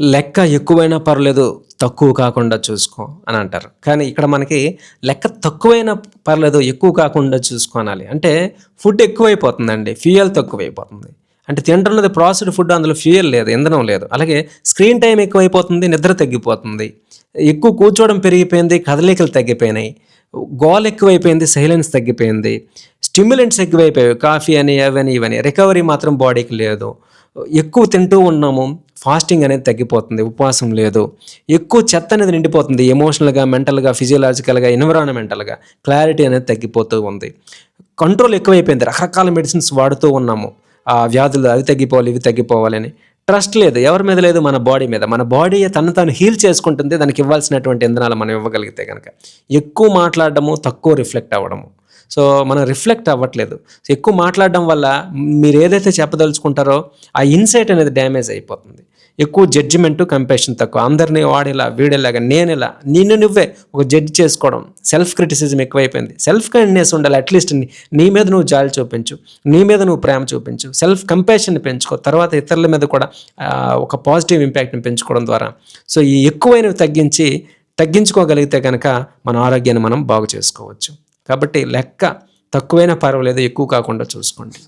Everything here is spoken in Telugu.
లెక్క ఎక్కువైనా పర్లేదు తక్కువ కాకుండా చూసుకో అని అంటారు. కానీ ఇక్కడ మనకి లెక్క తక్కువైనా పర్లేదు ఎక్కువ కాకుండా చూసుకోనాలి అంటే ఫుడ్ ఎక్కువైపోతుందండి ఫ్యూయల్ తక్కువైపోతుంది. అంటే తింటున్నది ప్రాసెస్డ్ ఫుడ్ అందులో ఫ్యూయల్ లేదు ఇంధనం లేదు. అలాగే స్క్రీన్ టైం ఎక్కువైపోతుంది నిద్ర తగ్గిపోతుంది. ఎక్కువ కూర్చోవడం పెరిగిపోయింది కదలికలు తగ్గిపోయినాయి. గోల్ ఎక్కువైపోయింది సైలెన్స్ తగ్గిపోయింది. స్టిమ్యులెంట్స్ ఎక్కువైపోయాయి. కాఫీ అని అవని ఇవని. రికవరీ మాత్రం బాడీకి లేదు. ఎక్కువ తింటూ ఉన్నాము. ఫాస్టింగ్ అనేది తగ్గిపోతుంది. ఉపవాసం లేదు. ఎక్కువ చెత్త అనేది నిండిపోతుంది. ఎమోషనల్గా మెంటల్గా ఫిజియలాజికల్గా ఎన్విరాన్మెంటల్గా క్లారిటీ అనేది తగ్గిపోతూ ఉంది. కంట్రోల్ ఎక్కువైపోయింది. రకరకాల మెడిసిన్స్ వాడుతూ ఉన్నాము. ఆ వ్యాధులు అవి తగ్గిపోవాలి ఇవి తగ్గిపోవాలని ట్రస్ట్ లేదు. ఎవరి మీద లేదు? మన బాడీ మీద. మన బాడీ తను తాను హీల్ చేసుకుంటుంది. దానికి ఇవ్వాల్సినటువంటి ఇంధనాలు మనం ఇవ్వగలిగితే కనుక ఎక్కువ మాట్లాడడము తక్కువ రిఫ్లెక్ట్ అవ్వడము. సో మనం రిఫ్లెక్ట్ అవ్వట్లేదు. సో ఎక్కువ మాట్లాడడం వల్ల మీరు ఏదైతే చెప్పదలుచుకుంటారో ఆ ఇన్సైట్ అనేది డ్యామేజ్ అయిపోతుంది. ఎక్కువ జడ్జిమెంట్ కంపాషన్ తక్కువ. అందరినీ వాడేలా వీడేలాగా నేనేలా నిన్ను నువ్వే ఒక జడ్జ్ చేసుకోవడం సెల్ఫ్ క్రిటిసిజం ఎక్కువైపోయింది. సెల్ఫ్ కైండ్నెస్ ఉండాలి అట్లీస్ట్ నీ మీద నువ్వు జాలి చూపించు నీ మీద నువ్వు ప్రేమ చూపించు. సెల్ఫ్ కంపాషన్ పెంచుకో. తర్వాత ఇతరుల మీద కూడా ఒక పాజిటివ్ ఇంపాక్ట్ని పెంచుకోవడం ద్వారా. సో ఈ ఎక్కువైనవి తగ్గించి తగ్గించుకోగలిగితే కనుక మన ఆరోగ్యాన్ని మనం బాగు చేసుకోవచ్చు. కాబట్టి లెక్క తక్కువైనా పర్వాలేదు ఎక్కువ కాకుండా చూసుకోండి.